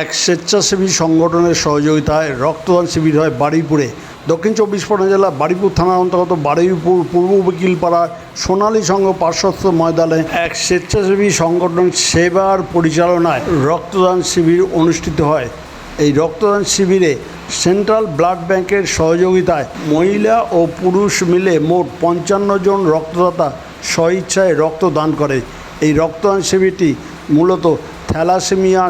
এক স্বেচ্ছাসেবী সংগঠনের সহযোগিতায় রক্তদান শিবির হয় বারুইপুরে। দক্ষিণ চব্বিশ পরগনা জেলা বারুইপুর থানার অন্তর্গত বারুইপুর পূর্ব উকিলপাড়া সোনালী সংঘ পার্শ্বস্থ ময়দানে এক স্বেচ্ছাসেবী সংগঠন সেবার পরিচালনায় রক্তদান শিবির অনুষ্ঠিত হয়। এই রক্তদান শিবিরে সেন্ট্রাল ব্লাড ব্যাংকের সহযোগিতায় মহিলা ও পুরুষ মিলে মোট পঞ্চান্ন জন রক্তদাতা স্বইচ্ছায় রক্তদান করে। এই রক্তদান শিবিরটি মূলত থ্যালাসেমিয়া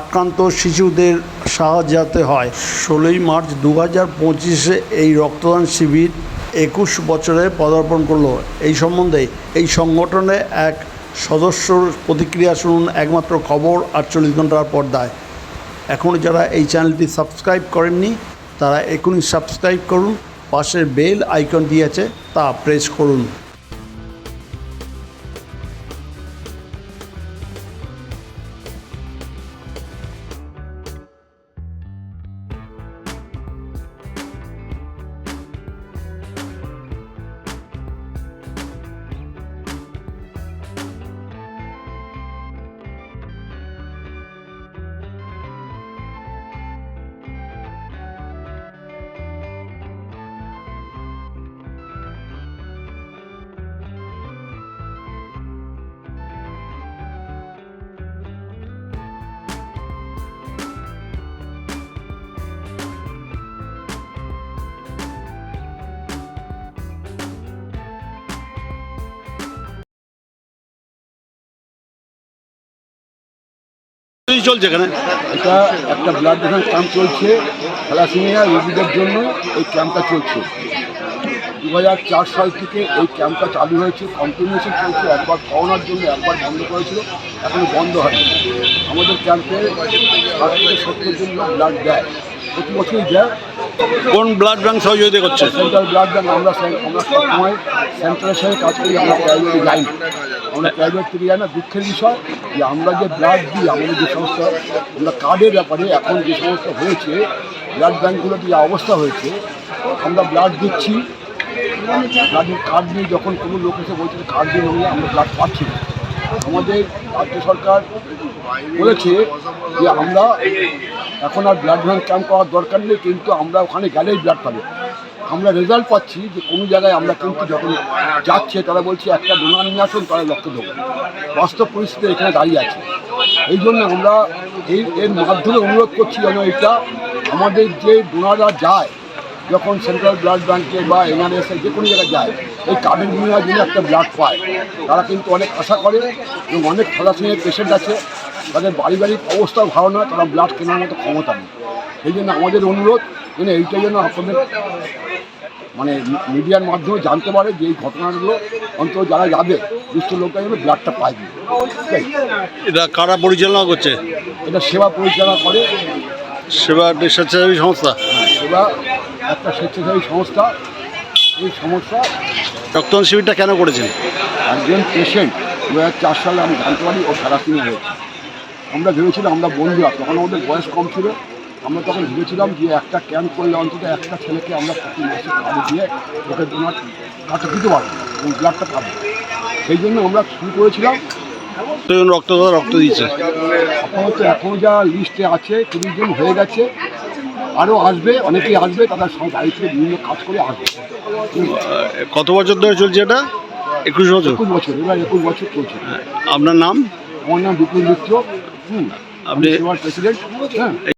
আক্রান্ত শিশুদের সাহায্যাতে হয়। ষোলোই মার্চ দু হাজার পঁচিশে এই রক্তদান শিবির একুশ বছরে পদার্পণ করল। এই সম্বন্ধে এই সংগঠনে এক সদস্যর প্রতিক্রিয়া শুনুন, একমাত্র খবর আটচল্লিশ ঘণ্টার পর্দায়। এখনও যারা এই চ্যানেলটি সাবস্ক্রাইব করেননি, তারা এখনই সাবস্ক্রাইব করুন, পাশের বেল আইকন দিয়েছে তা প্রেস করুন। কি চলছে এখানে? এটা একটা ব্লাড ডোনেশন ক্যাম্প চলছে থ্যালাসেমিয়া রোগীদের জন্য এই ক্যাম্পটা চলছে। দু হাজার চার সাল থেকে এই ক্যাম্পটা চালু হয়েছে কন্টিনিউশন চলছে একবার করোনার জন্য একবার বন্ধ করেছিল এখন বন্ধ হয়নি। আমাদের ক্যাম্পে ষাট থেকে সত্তর জন ব্লাড দেয় প্রতি বছরই দেয়। কোন ব্লাড ব্যাংক সহযোগিতা করছে? সেন্ট্রাল ব্লাড ব্যাংক আমরা আমরা সবসময় সেন্ট্রালের সঙ্গে কাজ করি আমরা যাই আমরা প্রাইভেট থেকে যাই না, দুঃখের বিষয় যে আমরা যে ব্লাড দিই, আমাদের যে সমস্ত, আমরা কার্ডের ব্যাপারে এখন যে সমস্ত হয়েছে ব্লাড ব্যাঙ্কগুলোতে যে অবস্থা হয়েছে, আমরা ব্লাড দিচ্ছি। ব্লাডের কার্ড নিয়ে যখন কোনো লোক এসে বলছে কার্ড দিয়ে নিয়ে আমরা ব্লাড পাচ্ছি না। আমাদের রাজ্য সরকার বলেছে যে আমরা এখন আর ব্লাড ব্যাঙ্ক ক্যাম্প করার দরকার নেই, কিন্তু আমরা ওখানে গেলেই ব্লাড পাবো। আমরা রেজাল্ট পাচ্ছি যে কোনো জায়গায় আমরা কিন্তু যখন যাচ্ছে, তারা বলছে একটা ডোনার নিয়ে আসুন, তারা রক্ত দেবো বাস্তব পরিস্থিতি এখানে দাঁড়িয়ে আছে। এই জন্য আমরা এই এর মাধ্যমে অনুরোধ করছি যেন এটা আমাদের যে ডোনাররা যায়, যখন সেন্ট্রাল ব্লাড ব্যাঙ্কে বা এনআরএসে যে কোনো জায়গায় যায়, এই কার্ডের বিনিময়ের জন্য একটা ব্লাড পায়, তারা কিন্তু অনেক আশা করে এবং অনেক থ্যালাসেমিয়ার পেশেন্ট আছে। তাদের পারিবারিক অবস্থাও ভালো নয়, তারা ব্লাড কেনার মতো ক্ষমতা নেই। সেই জন্য আমাদের অনুরোধ, যেন এইটাই জন্য আপনাদের মানে মিডিয়ার মাধ্যমে জানতে পারে যে এই ঘটনাগুলো অন্তত যারা যাবে দুষ্ট লোকরা যেন ব্লাডটা পায়। এটা কারা পরিচালনা করছে? এটা সেবা পরিচালনা করে। সেবা একটা স্বেচ্ছাসেবী সংস্থা? সেবা একটা স্বেচ্ছাসেবী সংস্থা। এই সমস্যা রক্তদান শিবিরটা কেন করেছেন? একজন পেশেন্ট দু হাজার চার সালে আমি জানতে পারি ও সারাসিনে হয়েছে। আমরা ভেবেছিলাম আমরা বন্ধুরা তখন আমাদের বয়স কম ছিল। আমরা তখন ভেবেছিলাম যে একটা ক্যাম্প করলে অন্তত একটা ছেলেকে আমরা প্রতি মাসে কার্ডে দিয়ে ওকে ডোনার কার্ডটা দিতে পারব এবং ব্লাডটা পাবো সেই জন্য আমরা শুরু করেছিলাম। কতজন রক্তদাতা রক্ত দিয়েছে? আপাতত এখন যা লিস্টে আছে তিরিশ জন হয়ে গেছে। আরও আসবে অনেকেই আসবে তারা সব থেকে বিভিন্ন কাজ করে আসবে। কত বছর ধরে চলছে এটা? একুশ বছর? একুশ বছর এবার একুশ বছর চলছে। আপনার নাম? আমার নাম বিপুল মিত্র। হুম আপনি প্রেসিডেন্ট হ্যাঁ।